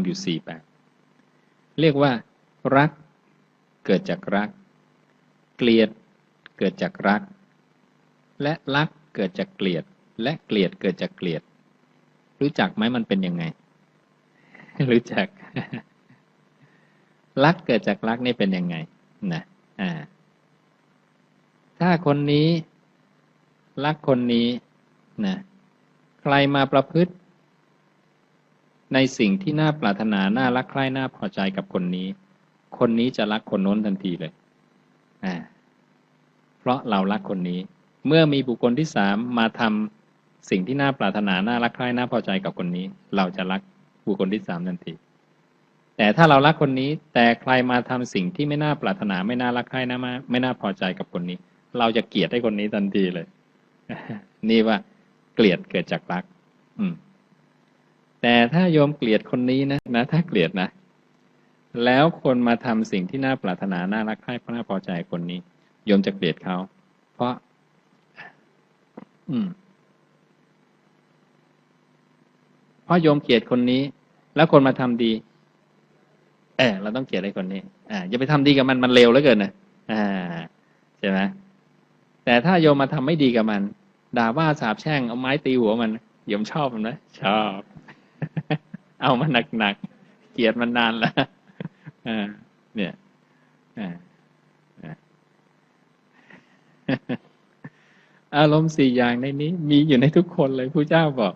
มอยู่สี่แบบ เรียกว่า รัก เกิดจากรัก เกลียด เกิดจากรัก และรักเกิดจากเกลียด และเกลียดเกิดจากเกลียด รู้จักไหมมันเป็นยังไง รู้จัก รักเกิดจากรักนี่เป็นยังไงนะอ่าถ้าคนนี้รักคนนี้นะใครมาประพฤติ ในสิ่งที่น่าปรารถนา น่ารักใคร่ น่าพอใจกับคนนี้ คนนี้จะรักคนโน้นทันทีเลยอ่าเพราะเรารักคนนี้ เมื่อมีบุคคลที่สามมาทำสิ่งที่น่าปรารถนา น่ารักใคร่ น่าพอใจกับคนนี้ เราจะรักบุคคลที่สามทันที แต่ถ้าเรารักคนนี้ แต่ใครมาทำสิ่งที่ไม่น่าปรารถนา ไม่น่ารักใคร่น่ามาไม่น่าพอใจกับคนนี้ เราจะเกลียดให้คนนี้ทันทีเลย นี่ว่าเกลียดเกิดจากรัก อืม แต่ถ้าโยมเกลียดคนนี้นะนะ ถ้าเกลียดนะ แล้วคนมาทำสิ่งที่น่าปรารถนาน่ารักใคร่น่าพอใจคนนี้ โยมจะเกลียดเขา เพราะ อืมเพราะโยมเกลียดคนนี้ แล้วคนมาทำดี เออเราต้องเกลียดไอ้คนนี้ อ่าอย่าไปทำดีกับมันมันเลวเหลือเกินนะอ่าใช่ไหมแต่ถ้าโยมมาทำไม่ดีกับมัน ด่าว่าสาบแช่งเอาไม้ตีหัวมันโยมชอบมันไหมชอบ เอามันหนักๆเกลียดมันนานแล้วเนี่ยอาอารมณ์สี่อย่างในนี้ มีอยู่ในทุกคนเลยผู้เจ้าบอก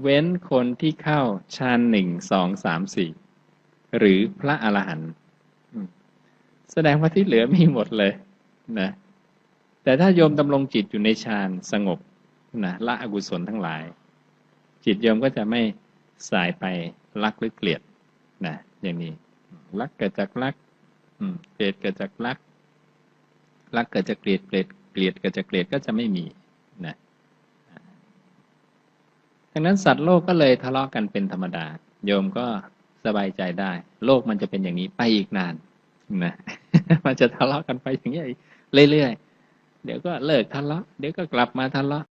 เว้นคนที่เข้าฌานหนึ่งสองสามสี่หรือพระอรหันต์แสดงว่าที่เหลือมีหมดเลยนะแต่ถ้าโยมดำรงจิตอยู่ในฌานสงบนะละอกุศลทั้งหลาย จิตโยมก็จะไม่ สายไปรักหรือเกลียดนะอย่างนี้ รักเกิดจากรักเกลียดเกิดจากรัก รักเกิดจากเกลียดเกลียดเกลียดเกิดจากเกลียดก็จะไม่มีนะดังนั้นสัตว์โลกก็เลยทะเลาะกันเป็นธรรมดา โยมก็สบายใจได้ โลกมันจะเป็นอย่างนี้ไปอีกนานนะมันจะทะเลาะกันไปอย่างนี้เรื่อยๆเดี๋ยวก็เลิกทะเลาะเดี๋ยวก็กลับมาทะเลาะ